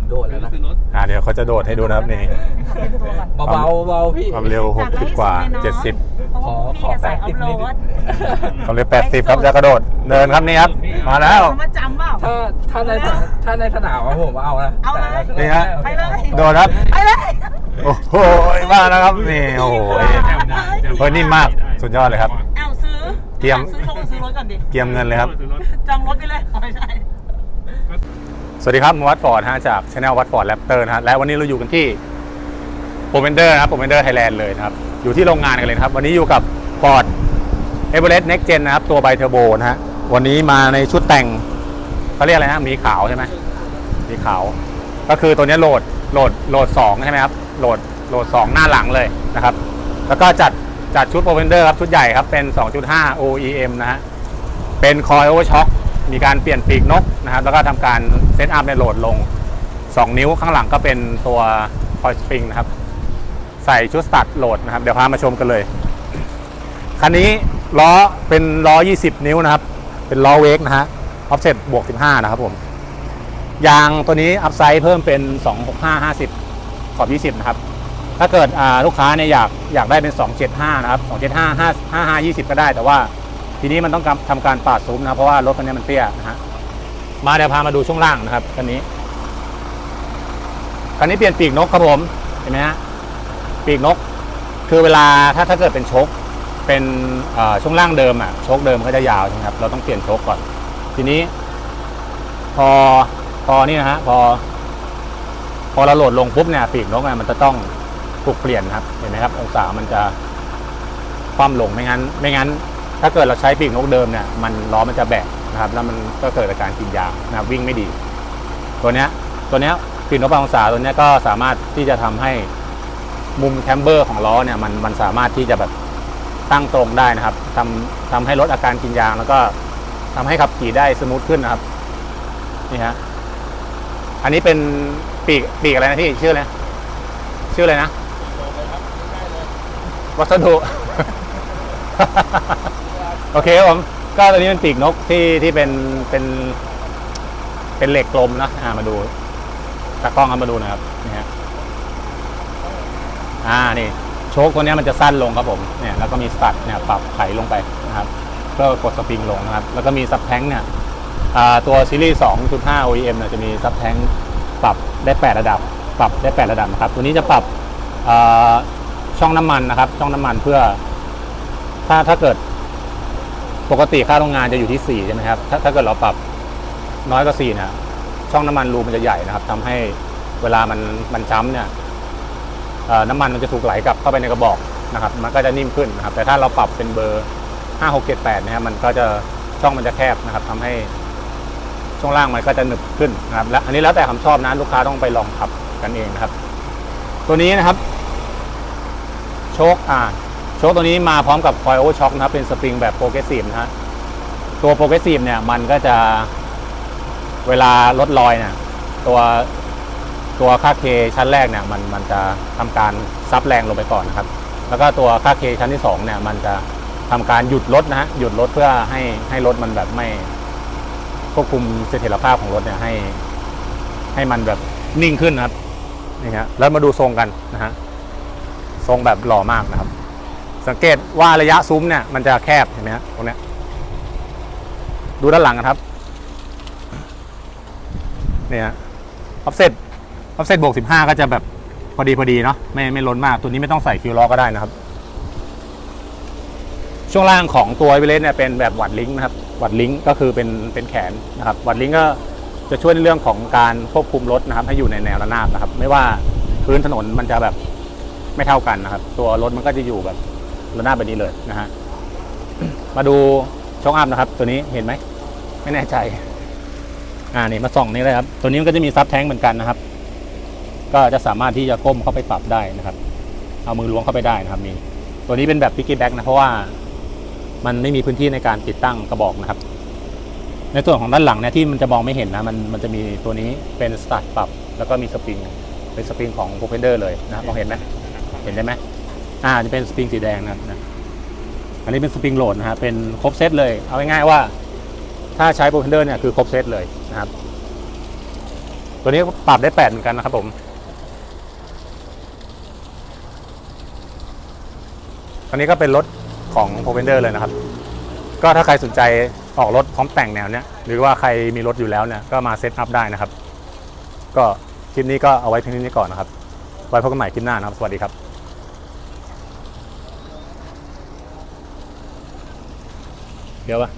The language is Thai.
ผมโดดแล้วนะอ่าเดี๋ยวเขาจะโดดให้ดูนะครับนี่เป็นตัวก่อนเบาๆเบาๆพี่ความเร็ว60กว่า 70เพราะว่าพี่จะใส่อัพโหลดความเร็ว80 ครับจะกระโดดเดินครับนี่ครับมาแล้วเอามาจำเปล่าถ้าถ้าในถ้าในสนามอะผมเอานะเอาเลยแต่นี่ฮะไปเลยโดดครับไปเลยโอ้โหมาแล้วครับนี่โอ้โหเฮ้ยนิ่มมากสุดยอดเลยครับเอาซื้อเตรียมซื้อลงซื้อรถก่อนดิเกียมเงินเลยครับจองรถไปเลยไม่ใช่ สวัสดีครับวัดฟอร์ดฮะจากช anel วัดฟอร์ดแรปเตอร์นะฮะและวันนี้เราอยู่กันที่โปรเมนเดอร์นะครับโปรเมนเดอร์ไทยแลนด์เลยนะครับ อยู่ที่โรงงานกันเลยครับ วันนี้อยู่กับ Ford e v e r e s t Next Gen นนะครับ ตัวไบเทอร์โบนะฮะวันนี้มาในชุดแต่งเขาเรียกอะไรนะมีขาวใช่ไหมมีขาว ก็คือตัวนี้โหลดโหลดโหลด2ใช่ไหมครับโหลดโหลด2หน้าหลังเลยนะครับ แล้วก็จัดจัดชุดโปรเ e นเดอร์ครับชุดใหญ่ครับเป็น 2.5 OEM นะฮะเป็นคอยโอเวอร์ช็อค มีการเปลี่ยนปีกนกนะครับแล้วก็ทำการเซตอัพในโหลดลง 2 นิ้วข้างหลังก็เป็นตัวคอยสปริงนะครับ ใส่ชุดสตัดโหลดนะครับ เดี๋ยวพามาชมกันเลย คันนี้ล้อเป็นล้อ 20 นิ้วนะครับ เป็นล้อเวกนะฮะออฟเซ็ตบวก 15 นะครับผมยางตัวนี้อัพไซด์เพิ่มเป็น 265 50 ขอบ 20 นะครับ ถ้าเกิดลูกค้าเนี่ยอยากอยากได้เป็น 275 นะครับ 275 55 20 ก็ได้แต่ว่า ทีนี้มันต้องทำการปาดซุ้มนะครับเพราะว่ารถคันนี้มันเตี้ยนะฮะมาเดี๋ยวพามาดูช่วงล่างนะครับคันนี้คันนี้เปลี่ยนปีกนกครับผมเห็นไหมฮะปีกนก คือเวลาถ้าถ้าเกิดเป็นชคเป็นช่วงล่างเดิมอะชคเดิมก็จะยาวใช่ไหมครับเราต้องเปลี่ยนชคก่อน ทีนี้ พอพอนี่นะฮะพอ พอเราโหลดลงปุ๊บเนี่ยปีกนกเนี่ยมันจะต้องถูกเปลี่ยนครับ เห็นไหมครับ องศามันจะคว่ำลงไม่งั้น ไม่งั้น ถ้าเกิดเราใช้ปีกนกเดิมเนี่ยมันล้อมันจะแบกนะครับแล้วมันก็เกิดอาการกินยางนะครับวิ่งไม่ดี ตัวเนี้ยตัวเนี้ยปีกนกปรับองศาตัวเนี้ยก็สามารถที่จะทำให้มุมแคมเบอร์ของล้อเนี่ยมันมันสามารถที่จะแบบตั้งตรงได้นะครับทำทำให้ลดอาการกินยาง แล้วก็ทำให้ขับขี่ได้สมูทขึ้นนะครับนี่ฮะอันนี้เป็นปีกปีกอะไรนะพี่ชื่ออะไรนะชื่ออะไรนะวัสดุ โอเคครับผมก็ตัวนี้เป็นปีกนกที่ที่เป็นเป็นเป็นเหล็กกลมนะอ่ามาดูตากล้องเอามาดูนะครับนี่ฮะอ่านี่โชคตัวนี้มันจะสั้นลงครับผมเนี่ยแล้วก็มีสตัดเนี่ยปรับไขลงไปนะครับเพื่อกดสปริงลงนะครับ แล้วก็มีซับแท้งเนี่ยอ่าตัวซีรีส์2.5 OEM เนี่ยจะมีซับแท้งปรับได้ 8 ระดับ ปรับได้ 8 ระดับนะครับ ตัวนี้จะปรับช่องน้ำมันนะครับ ช่องน้ำมันเพื่อ ถ้าถ้าเกิด ปกติค่าโรงงานจะอยู่ที่4ใช่ไหมครับถ้าถ้าเกิดเราปรับน้อยกว่า4นะช่องน้ำมันรูมันจะใหญ่นะครับทำให้เวลามันมันจ้ำเนี่ยน้ำมันมันจะถูกไหลกลับเข้าไปในกระบอกนะครับ มันก็จะนิ่มขึ้นนะครับ แต่ถ้าเราปรับเป็นเบอร์5 6 7 8นะครับมันก็จะช่องมันจะแคบนะครับทำให้ช่วงล่างมันก็จะหนึบขึ้นนะครับ และอันนี้แล้วแต่ความชอบนะลูกค้าต้องไปลองขับกันเองนะครับ ตัวนี้นะครับ โชคอ่า โชคตัวนี้มาพร้อมกับคอยโอเวอร์ช็อคนะครับเป็นสปริงแบบโปรเกรสซีฟนะฮะตัวโปรเกรสซีฟเนี่ยมันก็จะเวลาลดรอยเนี่ยตัวตัวค่าเคชั้นแรกเนี่ยมันมันจะทำการซับแรงลงไปก่อนนะครับ แล้วก็ตัวค่าเคชั้นที่สองเนี่ยมันจะทำการหยุดรถนะฮะหยุดรถเพื่อให้ให้รถมันแบบไม่ควบคุมเสถียรภาพของรถเนี่ยให้ ให้มันแบบนิ่งขึ้นนะครับนี่ฮะแล้วมาดูทรงกันนะฮะทรงแบบหล่อมากนะครับ สังเกตว่าระยะซุ้มเนี่ยมันจะแคบเห็นไหมฮะตรงเนี้ยดูด้านหลังกันครับเนี่ยออฟเซ็ตออฟเซ็ตบวกสิบห้าก็จะแบบพอดีพอดีเนาะไม่ไม่ล้นมาก ตัวนี้ไม่ต้องใส่คิวล้อก็ได้นะครับ ช่วงล่างของตัวเวเลสเนี่ยเป็นแบบวัดลิงก์นะครับวัดลิงก์ก็คือเป็นเป็นแขนนะครับวัดลิงก์ก็จะช่วยในเรื่องของการควบคุมรถนะครับ ให้อยู่ในแนวระนาบนะครับ ไม่ว่าพื้นถนนมันจะแบบไม่เท่ากันนะครับ ตัวรถมันก็จะอยู่แบบ ระนาบแบบนี้เลยนะฮะมาดูช่องอัพนะครับ ตัวนี้เห็นไหมไม่แน่ใจ อ่านี่มาส่องนี่เลยครับ ตัวนี้มันก็จะมีซับแท้งเหมือนกันนะครับ ก็จะสามารถที่จะก้มเข้าไปปรับได้นะครับ เอามือล้วงเข้าไปได้นะครับมีตัวนี้เป็นแบบพิกกี้แบ็กนะเพราะว่ามันไม่มีพื้นที่ในการติดตั้งกระบอกนะครับ ในส่วนของด้านหลังเนี่ยที่มันจะมองไม่เห็นนะมันมันจะมีตัวนี้เป็นสตาร์ทปรับ แล้วก็มีสปริงเป็นสปริงของโ r เพนเดอร์เลยนะครับมองเห็นไหมเห็นได้ไหม อ่าจะเป็นสปริงสีแดงนะครับนะอันนี้เป็นสปริงโหลดนะฮะเป็นครบเซตเลยเอาง่ายๆว่า ถ้าใช้โปรเพนเดอร์เนี่ยคือครบเซตเลยนะครับ ตัวนี้ปรับได้8เหมือนกันนะครับผมอันนี้ก็เป็นรถของ p r o v e n d e r เลยนะครับ ก็ถ้าใครสนใจออกรถพร้อมแต่งแนวเนี้ยหรือว่าใครมีรถอยู่แล้วเนี่ยก็มาเซตอัพได้นะครับ ก็คลิปนี้ก็เอาไว้เพียงเท่นี้ก่อนนะครับ ไว้พบกันใหม่คลิปหน้านะครับ สวัสดีครับ เดี๋ยวปะ